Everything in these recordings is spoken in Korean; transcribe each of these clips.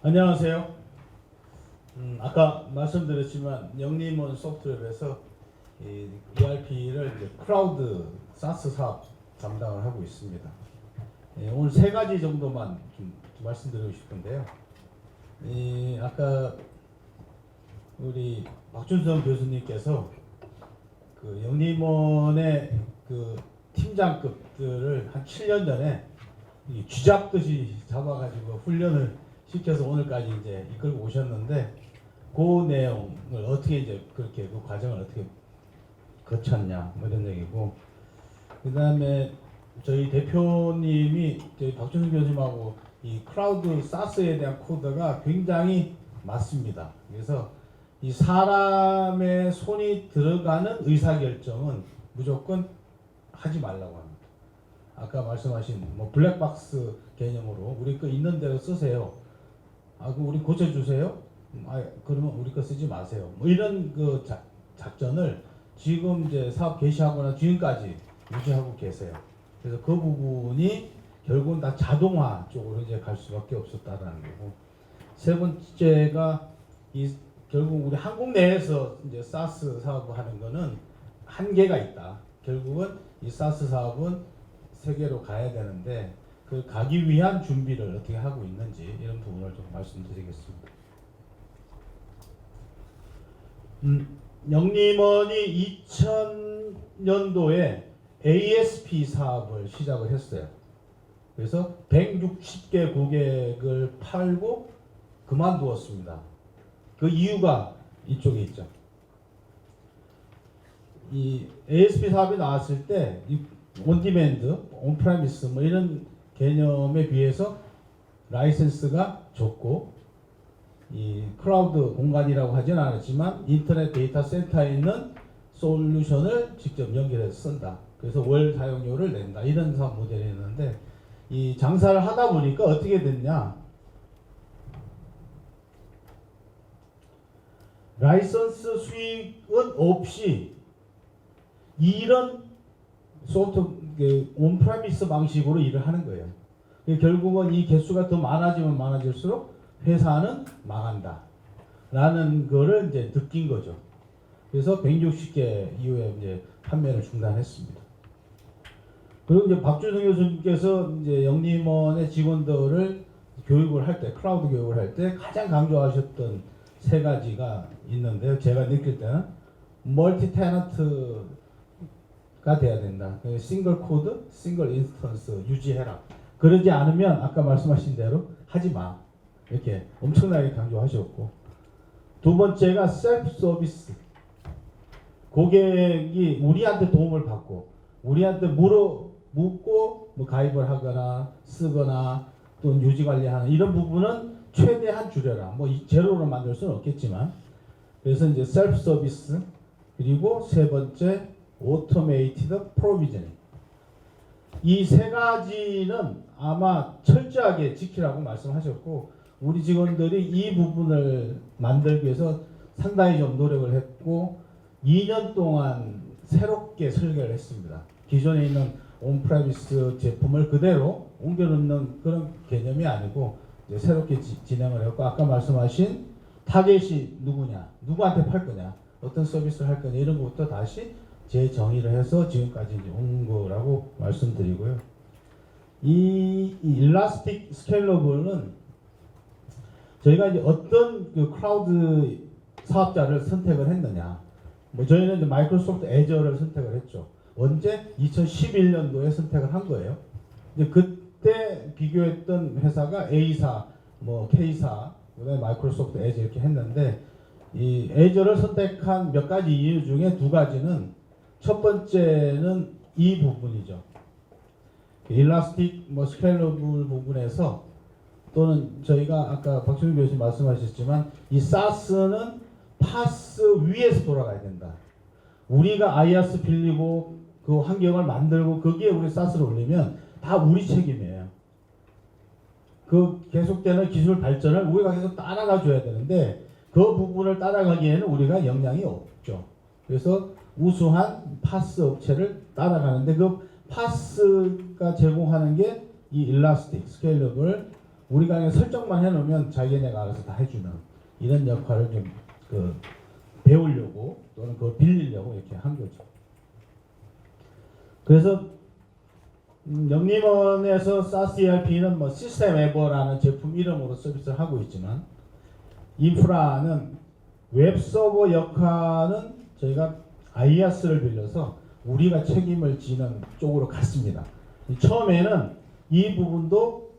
안녕하세요. 음, 아까 말씀드렸지만 영림원 소프트웨어에서 이 ERP를 이제 크라우드 사스 사업 담당을 하고 있습니다. 예, 오늘 세 가지 정도만 좀 말씀드리고 싶은데요. 이 아까 우리 박준성 교수님께서 그 영림원의 그 팀장급들을 한 7년 전에 이 쥐잡듯이 잡아가지고 훈련을 시켜서 오늘까지 이제 이끌고 오셨는데 그 내용을 어떻게 이제 그렇게 그 과정을 어떻게 거쳤냐 뭐 이런 얘기고 그 다음에 저희 대표님이 저희 박준수 교수님하고 이 크라우드 사스에 대한 코드가 굉장히 맞습니다. 그래서 이 사람의 손이 들어가는 의사결정은 무조건 하지 말라고 합니다. 아까 말씀하신 뭐 블랙박스 개념으로 우리 거 있는 대로 쓰세요. 아, 그 우리 고쳐주세요. 음, 아, 그러면 우리 거 쓰지 마세요. 뭐 이런 그 작, 작전을 지금 이제 사업 개시하거나 지금까지 유지하고 계세요. 그래서 그 부분이 결국은 다 자동화 쪽으로 이제 갈 수밖에 없었다라는 거고. 세 번째가 이 결국 우리 한국 내에서 이제 사스 사업을 하는 거는 한계가 있다. 결국은 이 사스 사업은 세계로 가야 되는데 그 가기 위한 준비를 어떻게 하고 있는지 이런 부분을 좀 말씀드리겠습니다. 음, 영림원이 2000년도에 ASP 사업을 시작을 했어요. 그래서 160개 고객을 팔고 그만두었습니다. 그 이유가 이쪽에 있죠. 이 ASP 사업이 나왔을 때 온디맨드, 온프라미스 뭐 이런 개념에 비해서 라이센스가 좋고 이 클라우드 공간이라고 하진 않았지만 인터넷 데이터 센터에 있는 솔루션을 직접 연결해서 쓴다. 그래서 월 사용료를 낸다. 이런 사업 모델이었는데 이 장사를 하다 보니까 어떻게 됐냐? 라이선스 수익은 없이 이런 소프트 그 온프라미스 방식으로 일을 하는 거예요. 그 결국은 이 개수가 더 많아지면 많아질수록 회사는 망한다. 라는 거를 이제 느낀 거죠. 그래서 160개 이후에 이제 판매를 중단했습니다. 그리고 이제 박준성 교수님께서 이제 영림원의 직원들을 교육을 할 때, 클라우드 교육을 할 때 가장 강조하셨던 세 가지가 있는데요. 제가 느낄 때는 멀티 테넌트 가 돼야 된다. 그 싱글 코드, 싱글 인스턴스 유지해라. 그러지 않으면 아까 말씀하신 대로 하지 마. 이렇게 엄청나게 강조하셨고 두 번째가 셀프 서비스. 고객이 우리한테 도움을 받고 우리한테 물어 묻고 뭐 가입을 하거나 쓰거나 또 유지 관리하는 이런 부분은 최대한 줄여라. 뭐 이- 제로로 만들 수는 없겠지만 그래서 이제 셀프 서비스 그리고 세 번째 오토메이티드 프로비저닝 이세 가지는 아마 철저하게 지키라고 말씀하셨고 우리 직원들이 이 부분을 만들기 위해서 상당히 좀 노력을 했고 2년 동안 새롭게 설계를 했습니다. 기존에 있는 온프라미스 제품을 그대로 옮겨 놓는 그런 개념이 아니고 이제 새롭게 지- 진행을 했고 아까 말씀하신 타겟이 누구냐, 누구한테 팔 거냐, 어떤 서비스를 할 거냐 이런 것부터 다시 재정의를 해서 지금까지 온 거라고 말씀드리고요. 이, 이 일라스틱 스케일러블은 저희가 이제 어떤 그 클라우드 사업자를 선택을 했느냐. 뭐 저희는 이제 마이크로소프트 애저를 선택을 했죠. 언제? 2011년도에 선택을 한 거예요. 이제 그때 비교했던 회사가 A사, 뭐 K사, 그다음에 마이크로소프트 애저 이렇게 했는데 이 애저를 선택한 몇 가지 이유 중에 두 가지는 첫 번째는 이 부분이죠. 일라스틱 뭐 스케일러블 부분에서 또는 저희가 아까 박준규 교수님 말씀하셨지만 이 사스는 파스 위에서 돌아가야 된다. 우리가 아이아스 빌리고 그 환경을 만들고 거기에 우리 사스를 올리면 다 우리 책임이에요. 그 계속되는 기술 발전을 우리가 계속 따라가 줘야 되는데 그 부분을 따라가기에는 우리가 역량이 없죠. 그래서 우수한 파스 업체를 따라가는데 그 파스가 제공하는 게 이 일라스틱, 스케일러블 우리가 그냥 설정만 해놓으면 자기네가 알아서 다 해주는 이런 역할을 좀 그 배우려고 또는 그걸 빌리려고 이렇게 한 거죠. 그래서 음, 영림원에서 사스 ERP는 뭐 시스템 에버라는 제품 이름으로 서비스를 하고 있지만 인프라는 웹 서버 역할은 저희가 아이아스를 빌려서 우리가 책임을 지는 쪽으로 갔습니다. 처음에는 이 부분도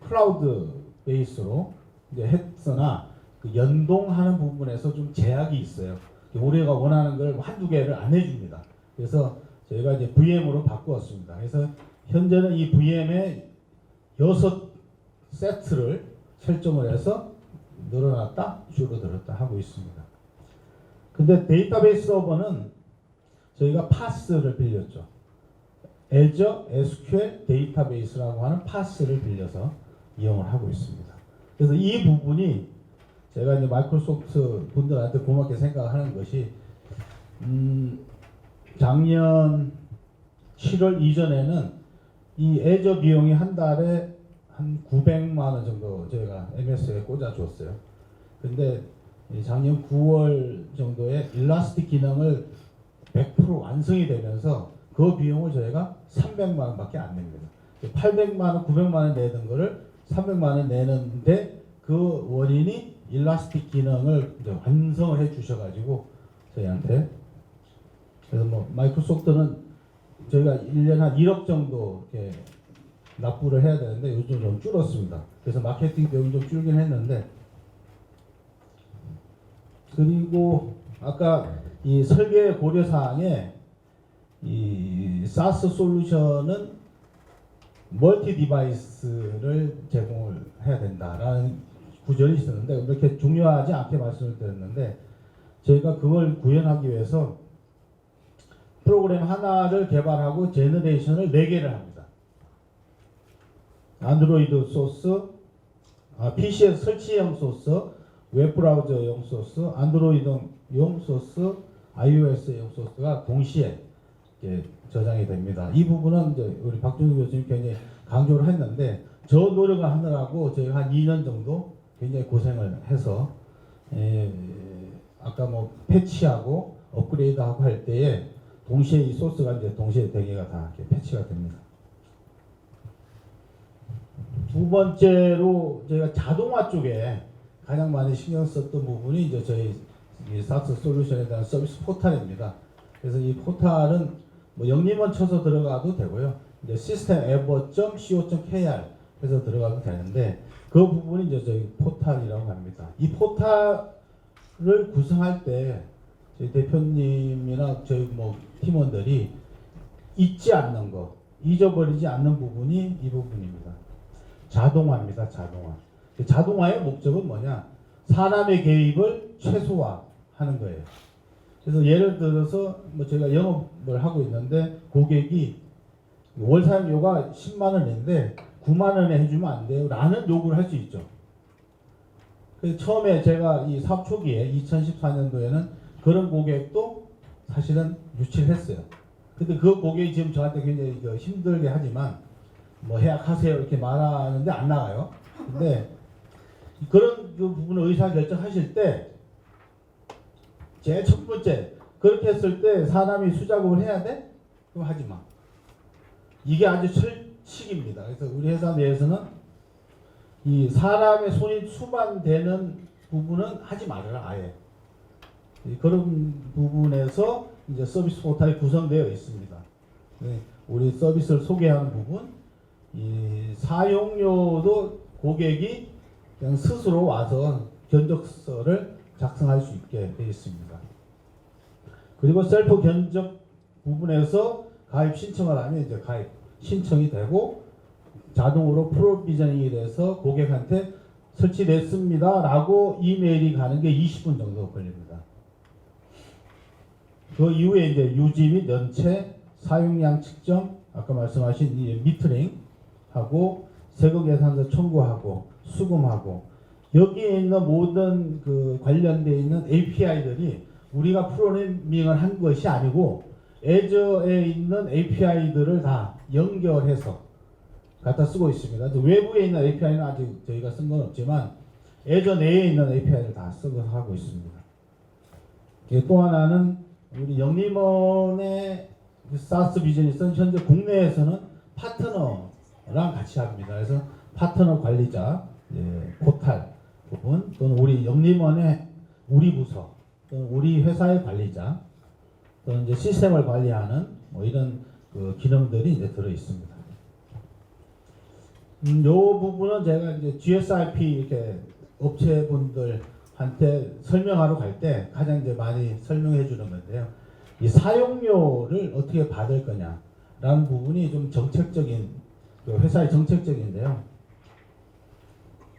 클라우드 베이스로 이제 했으나 그 연동하는 부분에서 좀 제약이 있어요. 우리가 원하는 걸 한두 개를 안 해줍니다. 그래서 저희가 이제 VM으로 바꾸었습니다. 그래서 현재는 이 VM에 여섯 세트를 설정을 해서 늘어났다, 줄어들었다 하고 있습니다. 근데 데이터베이스 서버는 저희가 파스를 빌렸죠. Azure SQL 데이터베이스라고 하는 파스를 빌려서 이용을 하고 있습니다. 그래서 이 부분이 제가 이제 마이크로소프트 분들한테 고맙게 생각하는 것이 음, 작년 7월 이전에는 이 애저 비용이 한 달에 한 900만 원 정도 저희가 MS에 꽂아 줬어요. 근데 이 작년 9월 정도에 일라스틱 기능을 100% 완성이 되면서 그 비용을 저희가 300만 원밖에 안 냅니다. 800만 원, 900만 원 내던 거를 300만 원 내는데 그 원인이 일라스틱 기능을 완성을 해 주셔가지고 저희한테 그래서 뭐 마이크로소프트는 저희가 1년 한 1억 정도 이렇게 납부를 해야 되는데 요즘 좀 줄었습니다. 그래서 마케팅 비용이 좀 줄긴 했는데 그리고 아까 이 설계 고려 사항에 이 사스 솔루션은 멀티 디바이스를 제공을 해야 된다라는 구절이 있었는데 이렇게 중요하지 않게 말씀을 드렸는데 저희가 그걸 구현하기 위해서 프로그램 하나를 개발하고 제너레이션을 4개를 합니다. 안드로이드 소스, 아, PC에 설치형 소스, 웹브라우저용 소스, 안드로이드용 소스, iOS용 소스가 동시에 저장이 됩니다. 이 부분은 이제 우리 박준우 교수님 굉장히 강조를 했는데 저 노력을 하느라고 저희가 한 2년 정도 굉장히 고생을 해서 에, 아까 뭐 패치하고 업그레이드하고 할 때에 동시에 이 소스가 이제 동시에 대개가 다 이렇게 패치가 됩니다. 두 번째로 저희가 자동화 쪽에 가장 많이 신경 썼던 부분이 이제 저희 이 사스 솔루션에 대한 서비스 포탈입니다. 그래서 이 포탈은 뭐 영림원 쳐서 들어가도 되고요. 이제 시스템 ever.co.kr 해서 들어가도 되는데 그 부분이 이제 저희 포탈이라고 합니다. 이 포탈을 구성할 때 저희 대표님이나 저희 뭐 팀원들이 잊지 않는 거, 잊어버리지 않는 부분이 이 부분입니다. 자동화입니다. 자동화. 그 자동화의 목적은 뭐냐? 사람의 개입을 최소화 하는 거예요. 그래서 예를 들어서 뭐 제가 영업을 하고 있는데 고객이 월 사용료가 10만 원인데 9만 원에 해주면 안 돼요. 라는 요구를 할 수 있죠. 그래서 처음에 제가 이 사업 초기에 2014년도에는 그런 고객도 사실은 유치를 했어요. 근데 그 고객이 지금 저한테 굉장히 그 힘들게 하지만 뭐 해약하세요 이렇게 말하는데 안 나가요. 근데 그런 그 부분을 의사 결정하실 때 제일 첫 번째 그렇게 했을 때 사람이 수작업을 해야 돼? 그럼 하지 마. 이게 아주 철칙입니다. 그래서 우리 회사 내에서는 이 사람의 손이 수반되는 부분은 하지 말아라 아예. 이 그런 부분에서 이제 서비스 포탈이 구성되어 있습니다. 네, 우리 서비스를 소개하는 부분, 이 사용료도 고객이 그냥 스스로 와서 견적서를 작성할 수 있게 되어 있습니다. 그리고 셀프 견적 부분에서 가입 신청을 하면 이제 가입 신청이 되고 자동으로 프로비저닝이 돼서 고객한테 설치됐습니다 라고 이메일이 가는 게 20분 정도 걸립니다. 그 이후에 이제 유지 및 연체, 사용량 측정, 아까 말씀하신 이 미트링 하고 세금 계산서 청구하고 수금하고 여기에 있는 모든 그 관련되어 있는 API들이 우리가 프로그래밍을 한 것이 아니고 애저에 있는 API들을 다 연결해서 갖다 쓰고 있습니다. 외부에 있는 API는 아직 저희가 쓴 건 없지만 예전 내에 있는 API를 다 쓰고 하고 있습니다. 이게 또 하나는 우리 영림원의 그 사스 비즈니스는 현재 국내에서는 파트너랑 같이 합니다. 그래서 파트너 관리자, 예, 포탈 부분 또는 우리 영림원의 우리 부서 우리 회사의 관리자 또는 이제 시스템을 관리하는 뭐 이런 그 기능들이 이제 들어 있습니다. 음, 요 부분은 제가 이제 GSIP 이렇게 업체분들한테 설명하러 갈 때 가장 이제 많이 설명해 주는 건데요. 이 사용료를 어떻게 받을 거냐라는 부분이 좀 정책적인 그 회사의 정책적인데요.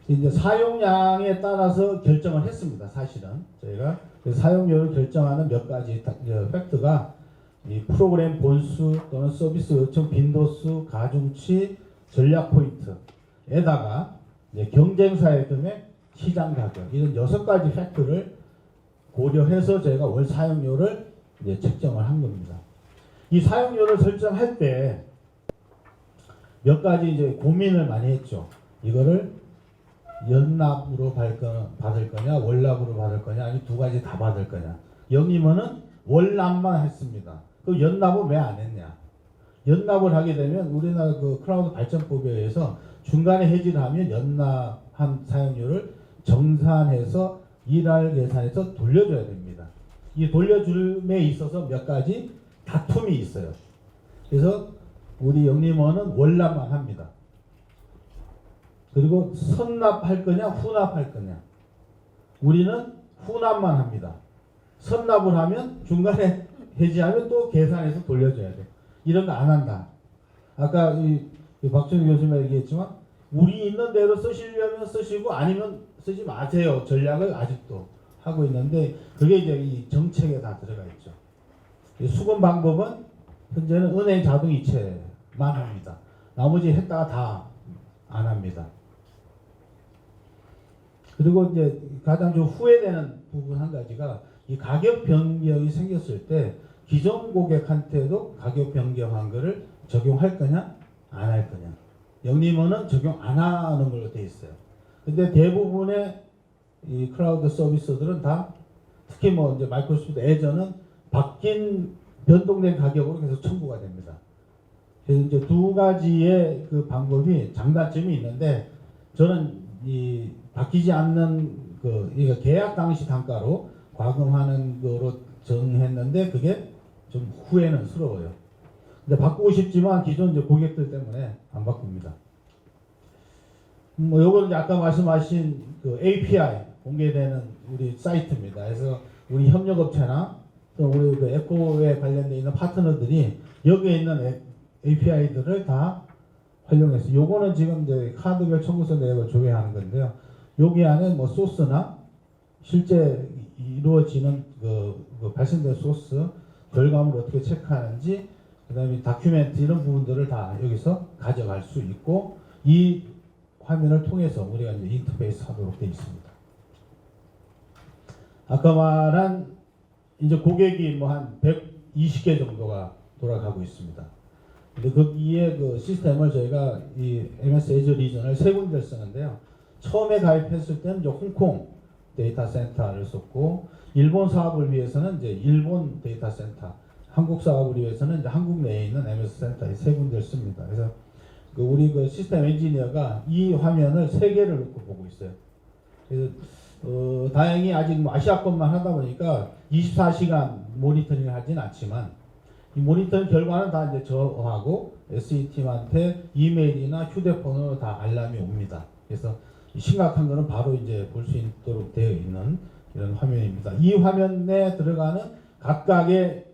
이제 사용량에 따라서 결정을 했습니다. 사실은 저희가 그 사용료를 결정하는 몇 가지 다- 어, 팩트가 이 프로그램 본수 또는 서비스 요청 빈도수, 가중치, 전략 포인트에다가 경쟁사의 금액, 시장 가격 이런 여섯 가지 팩트를 고려해서 저희가 월 사용료를 이제 책정을 한 겁니다. 이 사용료를 설정할 때 몇 가지 이제 고민을 많이 했죠. 이거를 연납으로 받을 거냐, 월납으로 받을 거냐, 아니 두 가지 다 받을 거냐. 영임원은 월납만 했습니다. 그 연납은 왜 안 했냐? 연납을 하게 되면 우리나라 그 클라우드 발전법에 의해서 중간에 해지를 하면 연납한 사용료를 정산해서 일할 계산해서 돌려줘야 됩니다. 이 돌려줌에 있어서 몇 가지 다툼이 있어요. 그래서 우리 영림원은 월납만 합니다. 그리고 선납할 거냐 후납할 거냐. 우리는 후납만 합니다. 선납을 하면 중간에 해지하면 또 계산해서 돌려줘야 돼. 이런 거 안 한다. 아까 이, 이 박준희 교수님 얘기했지만 우리 있는 대로 쓰시려면 쓰시고 아니면 쓰지 마세요. 전략을 아직도 하고 있는데 그게 이제 이 정책에 다 들어가 있죠. 이 수금 방법은 현재는 은행 자동 이체만 합니다. 나머지 했다가 다 안 합니다. 그리고 이제 가장 좀 후회되는 부분 한 가지가 이 가격 변경이 생겼을 때 기존 고객한테도 가격 변경한 거를 적용할 거냐 안 할 거냐 영림원은 적용 안 하는 걸로 돼 있어요. 근데 대부분의 이 클라우드 서비스들은 다 특히 뭐 이제 마이크로소프트 애저는 바뀐 변동된 가격으로 계속 청구가 됩니다. 그래서 이제 두 가지의 그 방법이 장단점이 있는데 저는 이 바뀌지 않는 그 이거 계약 당시 단가로 과금하는 거로 정했는데 그게 좀 후회는 스러워요. 근데 바꾸고 싶지만 기존 이제 고객들 때문에 안 바꿉니다. 음, 뭐 요거는 아까 말씀하신 그 API 공개되는 우리 사이트입니다. 그래서 우리 협력업체나 또 우리 그 에코에 관련돼 있는 파트너들이 여기에 있는 API들을 다 활용해서 요거는 지금 이제 카드별 청구서 내역을 조회하는 건데요. 여기 안에 뭐 소스나 실제 이루어지는 그, 그 발생된 소스 결과물을 어떻게 체크하는지 그다음에 다큐멘트 이런 부분들을 다 여기서 가져갈 수 있고 이 화면을 통해서 우리가 이제 인터페이스 하도록 되어 있습니다. 아까 말한 이제 고객이 뭐 한 120개 정도가 돌아가고 있습니다. 근데 거기에 그 시스템을 저희가 이 MS 애저 리전을 세 군데를 쓰는데요. 처음에 가입했을 때는 이제 홍콩 데이터 센터를 썼고 일본 사업을 위해서는 이제 일본 데이터 센터, 한국 사업을 위해서는 이제 한국 내에 있는 MS 센터 이 세 군데를 씁니다. 그래서 그 우리 그 시스템 엔지니어가 이 화면을 세 개를 놓고 보고 있어요. 그래서 어, 다행히 아직 뭐 아시아권만 하다 보니까 24시간 모니터링을 하진 않지만 이 모니터링 결과는 다 이제 저하고 SE팀한테 이메일이나 휴대폰으로 다 알람이 옵니다. 그래서 심각한 거는 바로 이제 볼 수 있도록 되어 있는 이런 화면입니다. 이 화면에 들어가는 각각의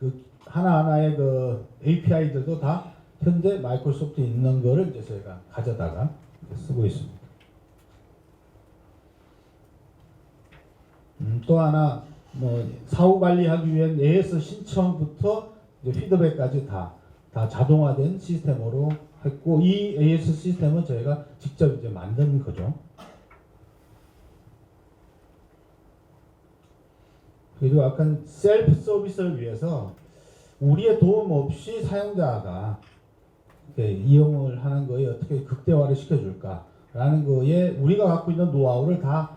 그 하나하나의 그 API들도 다 현재 마이크로소프트에 있는 거를 이제 저희가 가져다가 쓰고 있습니다. 음, 또 하나 뭐 사후 관리하기 위한 AS 신청부터 피드백까지 다, 다 자동화된 시스템으로 했고 이 AS 시스템은 저희가 직접 이제 만든 거죠. 그리고 약간 셀프 서비스를 위해서 우리의 도움 없이 사용자가 이용을 하는 거에 어떻게 극대화를 시켜줄까라는 거에 우리가 갖고 있는 노하우를 다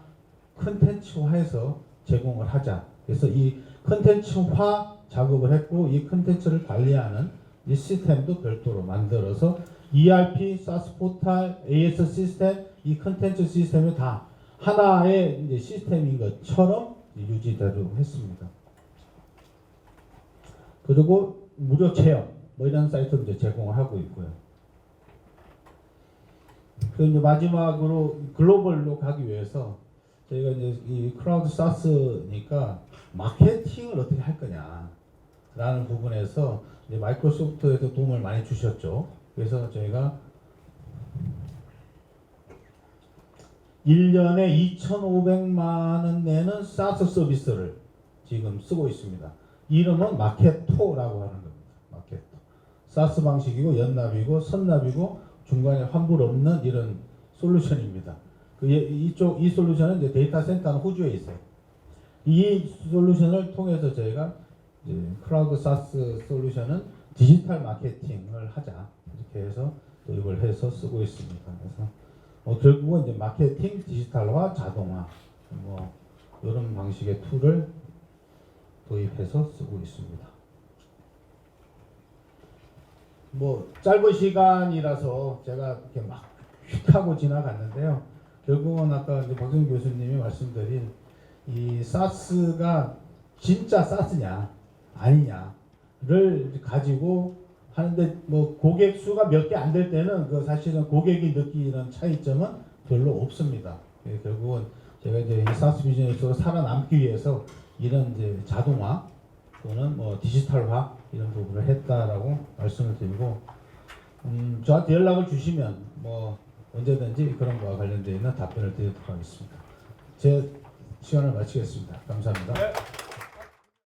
컨텐츠화해서 제공을 하자. 그래서 이 컨텐츠화 작업을 했고 이 컨텐츠를 관리하는 이 시스템도 별도로 만들어서 ERP, SaaS 포탈, AS 시스템, 이 컨텐츠 시스템이 다 하나의 이제 시스템인 것처럼 유지되도록 했습니다. 그리고 무료 체험 뭐 이런 사이트도 이제 제공을 하고 있고요. 그 이제 마지막으로 글로벌로 가기 위해서 저희가 이제 이 크라우드 사스니까 마케팅을 어떻게 할 거냐라는 부분에서 이제 마이크로소프트에도 도움을 많이 주셨죠. 그래서 저희가 1년에 2,500만 원 내는 사스 서비스를 지금 쓰고 있습니다. 이름은 마케토라고 하는 겁니다. 마케토. 사스 방식이고 연납이고 선납이고 중간에 환불 없는 이런 솔루션입니다. 그 예- 이쪽 이 솔루션은 이제 데이터 센터는 호주에 있어요. 이 솔루션을 통해서 저희가 클라우드 사스 솔루션은 디지털 마케팅을 하자 해서 도입을 해서 쓰고 있습니다. 그래서 어, 결국은 이제 마케팅 디지털화 자동화 뭐 이런 방식의 툴을 도입해서 쓰고 있습니다. 뭐 짧은 시간이라서 제가 이렇게 막 휙하고 지나갔는데요. 결국은 아까 박정 교수님이 말씀드린 이 사스가 진짜 사스냐 아니냐를 가지고 하는데 뭐 고객 수가 몇 개 안 될 때는 그 사실은 고객이 느끼는 차이점은 별로 없습니다. 예, 결국은 제가 이제 이 사스 비즈니스로 살아남기 위해서 이런 이제 자동화 또는 뭐 디지털화 이런 부분을 했다라고 말씀을 드리고 음, 저한테 연락을 주시면 뭐 언제든지 그런 거와 관련되어 있는 답변을 드리도록 하겠습니다. 제 시간을 마치겠습니다. 감사합니다. 네,